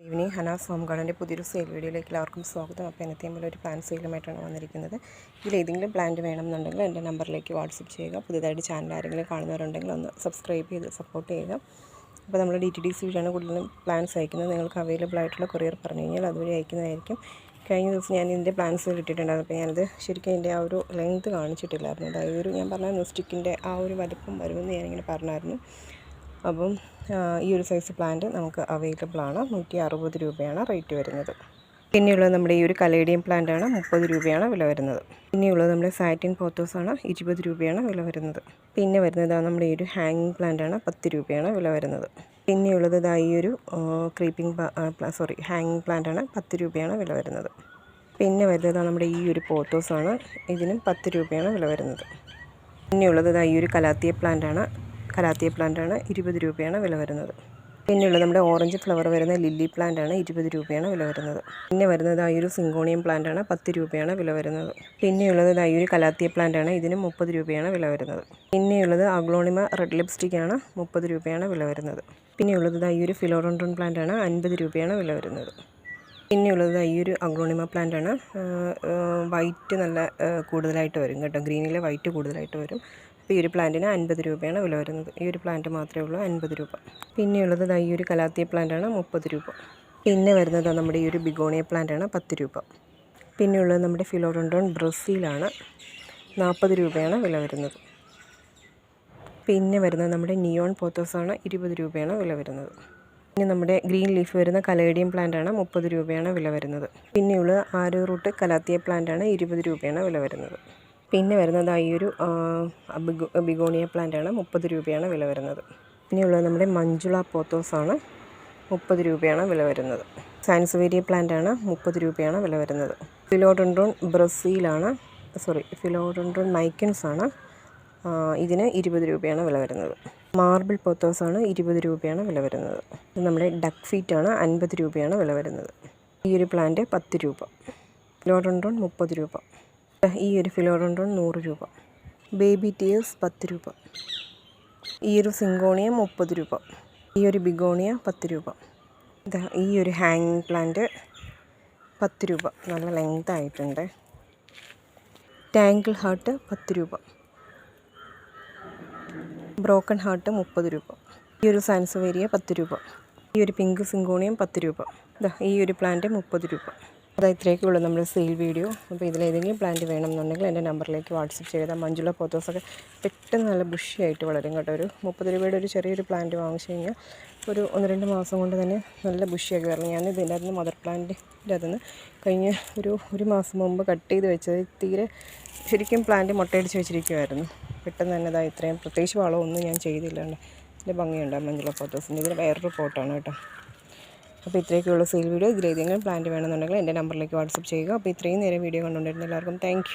Evening Hanas home ഗാർഡന്റെ പുതിയൊരു sale വീഡിയോയിലേക്ക് എല്ലാവർക്കും സ്വാഗതം. അപ്പോൾ എന്നത്തെ നമ്മൾ ഒരു പ്ലാൻ സെയിലുമായിട്ടാണ് വന്നിരിക്കുന്നത്. ഇതിൽ ഏതെങ്കിലും വേണമെന്നുണ്ടെങ്കിൽ എന്റെ നമ്പറിലേക്ക് വാട്സപ്പ് ചെയ്യുക. പുതിയതായിട്ട് ചാനൽ ആരെങ്കിലും കാണുന്നവരുണ്ടെങ്കിൽ ഒന്ന് സബ്സ്ക്രൈബ് ചെയ്ത് സപ്പോർട്ട് ചെയ്യുക. അപ്പോൾ നമ്മൾ ഡി ടി ഡി സി വഴിയാണ് കൂടുതലും പ്ലാൻസ് അയക്കുന്നത്. നിങ്ങൾക്ക് അവൈലബിൾ ആയിട്ടുള്ള കൊറിയർ പറഞ്ഞു കഴിഞ്ഞാൽ അതുവഴി അയക്കുന്നതായിരിക്കും. കഴിഞ്ഞ ദിവസം ഞാൻ ഇതിന്റെ പ്ലാൻസ് ഇട്ടിട്ടുണ്ടായിരുന്നു അപ്പോൾ ഞാനത് ശരിക്കും അതിന്റെ ആ ഒരു ലെങ്ത് കാണിച്ചിട്ടില്ലായിരുന്നു. അതായത് ഒരു ഞാൻ പറഞ്ഞ സ്റ്റിക്കിന്റെ ആ ഒരു വലിപ്പം വരുമെന്ന് ഞാനിങ്ങനെ പറഞ്ഞായിരുന്നു. അപ്പം ഈ ഒരു സൈസ് പ്ലാന്റ് നമുക്ക് അവൈലബിൾ ആണ്. നൂറ്റി അറുപത് രൂപയാണ് റേറ്റ് വരുന്നത്. പിന്നെയുള്ളത് നമ്മുടെ ഈ ഒരു കലേഡിയം പ്ലാന്റ് ആണ് മുപ്പത് രൂപയാണ് വില വരുന്നത്. പിന്നെയുള്ളത് നമ്മുടെ സാറ്റിൻ പോത്തോസ് ആണ് ഇരുപത് രൂപയാണ് വില വരുന്നത്. പിന്നെ വരുന്നത് നമ്മുടെ ഈ ഒരു ഹാങ്ങിങ് പ്ലാന്റ് ആണ് പത്ത് രൂപയാണ് വില വരുന്നത്. പിന്നെയുള്ളത് ഇതാ ഈ ഒരു ക്രീപ്പിംഗ് സോറി ഹാങ്ങിങ് പ്ലാന്റ് ആണ് പത്ത് രൂപയാണ് വില വരുന്നത്. പിന്നെ വരുന്നത് നമ്മുടെ ഈ ഒരു പോത്തോസ് ആണ് ഇതിനും പത്ത് രൂപയാണ് വില വരുന്നത്. പിന്നെയുള്ളത് ഇതാ ഈ ഒരു കലാത്തിയ പ്ലാന്റ് ആണ് കലാത്തിയ പ്ലാന്റ് ആണ് ഇരുപത് രൂപയാണ് വില വരുന്നത്. പിന്നെയുള്ളത് നമ്മുടെ ഓറഞ്ച് ഫ്ലവർ വരുന്ന ലില്ലി പ്ലാന്റ് ആണ് ഇരുപത് രൂപയാണ് വില വരുന്നത്. പിന്നെ വരുന്നത് ആ ഒരു സിങ്കോണിയം പ്ലാന്റ് ആണ് പത്ത് രൂപയാണ് വില വരുന്നത്. പിന്നെയുള്ളത് ആ ഒരു കലാത്തിയ പ്ലാന്റ് ആണ് ഇതിന് മുപ്പത് രൂപയാണ് വില വരുന്നത്. പിന്നെയുള്ളത് അഗ്ലോണിമ റെഡ് ലിപ്സ്റ്റിക് ആണ് മുപ്പത് രൂപയാണ് വില വരുന്നത്. പിന്നെയുള്ളത് ഈ ഒരു ഫിലോറോണ്ടോൺ പ്ലാന്റ് ആണ് അൻപത് രൂപയാണ് വില വരുന്നത്. പിന്നെയുള്ളത് ഈ ഒരു അഗ്ലോണിമ പ്ലാന്റ് ആണ് വൈറ്റ് നല്ല കൂടുതലായിട്ട് വരും കേട്ടോ. ഗ്രീനിലെ വൈറ്റ് കൂടുതലായിട്ട് വരും. ഈ ഒരു പ്ലാന്റിന് അൻപത് രൂപയാണ് വില വരുന്നത്. ഈ ഒരു പ്ലാന്റ് മാത്രമേ ഉള്ളൂ അൻപത് രൂപ. പിന്നെയുള്ളത് ഈ ഒരു കലാത്തിയ പ്ലാന്റാണ് മുപ്പത് രൂപ. പിന്നെ വരുന്നത് നമ്മുടെ ഈ ഒരു ബിഗോണിയ പ്ലാന്റാണ് പത്ത് രൂപ. പിന്നെയുള്ളത് നമ്മുടെ ഫിലോഡോണ്ടോൺ ബ്രസീലാണ് നാൽപ്പത് രൂപയാണ് വില വരുന്നത്. പിന്നെ വരുന്നത് നമ്മുടെ നിയോൺ പോത്തോസാണ് ഇരുപത് രൂപയാണ് വില വരുന്നത്. പിന്നെ നമ്മുടെ ഗ്രീൻ ലീഫ് വരുന്ന കലേഡിയം പ്ലാന്റാണ് മുപ്പത് രൂപയാണ് വില വരുന്നത്. പിന്നെയുള്ളത് ആരോ റൂട്ട് കലാത്തിയ പ്ലാന്റാണ് ഇരുപത് രൂപയാണ് വില വരുന്നത്. പിന്നെ വരുന്നത് ഈ ഒരു ബിഗോണിയ പ്ലാന്റ് ആണ് മുപ്പത് രൂപയാണ് വില വരുന്നത്. പിന്നെയുള്ളത് നമ്മുടെ മഞ്ജുള പോത്തോസാണ്. മുപ്പത് രൂപയാണ് വില വരുന്നത്. സാൻസുവേരിയ പ്ലാന്റ് ആണ് മുപ്പത് രൂപയാണ് വില വരുന്നത്. ഫിലോഡൻഡ്രോൺ ബ്രസീലാണ്. സോറി ഫിലോഡൻഡ്രോൺ മൈക്കൻസ് ആണ് ഇതിന് ഇരുപത് രൂപയാണ് വില വരുന്നത്. മാർബിൾ പോത്തോസാണ് ഇരുപത് രൂപയാണ് വില വരുന്നത്. ഇത് നമ്മുടെ ഡക്ക് ഫീറ്റ് ആണ് അൻപത് രൂപയാണ് വില വരുന്നത്. ഈ ഒരു പ്ലാന്റ് പത്ത് രൂപ. ഫിലോഡൻഡ്രോൺ മുപ്പത് രൂപ. ഈ ഒരു ഫിലോഡൻഡ്രോൺ നൂറ് രൂപ. ബേബി ടീയേഴ്സ് പത്ത് രൂപ. ഈ ഒരു സിങ്കോണിയ മുപ്പത് രൂപ. ഈ ഒരു ബിഗോണിയ പത്ത് രൂപ. ഇതാ ഈ ഒരു ഹാങ്ങിങ് പ്ലാന്റ് പത്ത് രൂപ. നല്ല ലെങ്ത് ആയിട്ടുണ്ട്. ടാങ്കിൾ ഹാർട്ട് പത്ത് രൂപ. ബ്രോക്കൺ ഹാർട്ട് മുപ്പത് രൂപ. ഈ ഒരു സാൻസുവേരിയ പത്ത് രൂപ. ഈ ഒരു പിങ്ക് സിങ്കോണിയം പത്ത് രൂപ. ഈ ഒരു പ്ലാന്റ് മുപ്പത് രൂപ. അതാ ഇത്രയൊക്കെ ഉള്ളൂ നമ്മുടെ സെയിൽ വീഡിയോ. അപ്പോൾ ഇതിലേതെങ്കിലും പ്ലാന്റ് വേണമെന്നുണ്ടെങ്കിൽ എന്റെ നമ്പറിലേക്ക് വാട്സപ്പ് ചെയ്താൽ മഞ്ജുള പോത്തോസൊക്കെ പെട്ടെന്ന് നല്ല ബുഷിയായിട്ട് വളരും കേട്ടോ. ഒരു മുപ്പത് രൂപയുടെ ഒരു ചെറിയൊരു പ്ലാന്റ് വാങ്ങിച്ചു കഴിഞ്ഞാൽ ഒരു ഒന്ന് രണ്ട് മാസം കൊണ്ട് തന്നെ നല്ല ബുഷിയാക്കി വരണം. ഞാൻ ഇതിന്റെ അകത്ത് മദർ പ്ലാന്റിന്റെ അകത്തുനിന്ന് കഴിഞ്ഞ ഒരു ഒരു മാസം മുമ്പ് കട്ട് ചെയ്ത് വെച്ചത് തീരെ ശരിക്കും പ്ലാന്റ് മുട്ടയടിച്ച് വെച്ചിരിക്കുമായിരുന്നു പെട്ടെന്ന് തന്നെ ഇതാ ഇത്രയും പ്രത്യേകിച്ച് വളമൊന്നും ഞാൻ ചെയ്തില്ലാണ്ട് ഇതിന്റെ ഭംഗിയുണ്ട് മഞ്ജുള പോത്തോസിന്റെ ഇതിൽ വേറൊരു ആണ് കേട്ടോ. അപ്പോൾ ഇത്രയൊക്കെയുള്ള സെയിൽ വീഡിയോ. ഇതിലേതെങ്കിലും പ്ലാന്റ് വേണമെന്നുണ്ടെങ്കിൽ എന്റെ നമ്പറിലേക്ക് വാട്സപ്പ് ചെയ്യുക. അപ്പോൾ ഇത്രയും നേരം വീഡിയോ കണ്ടുകൊണ്ടിരുന്ന എല്ലാവർക്കും താങ്ക്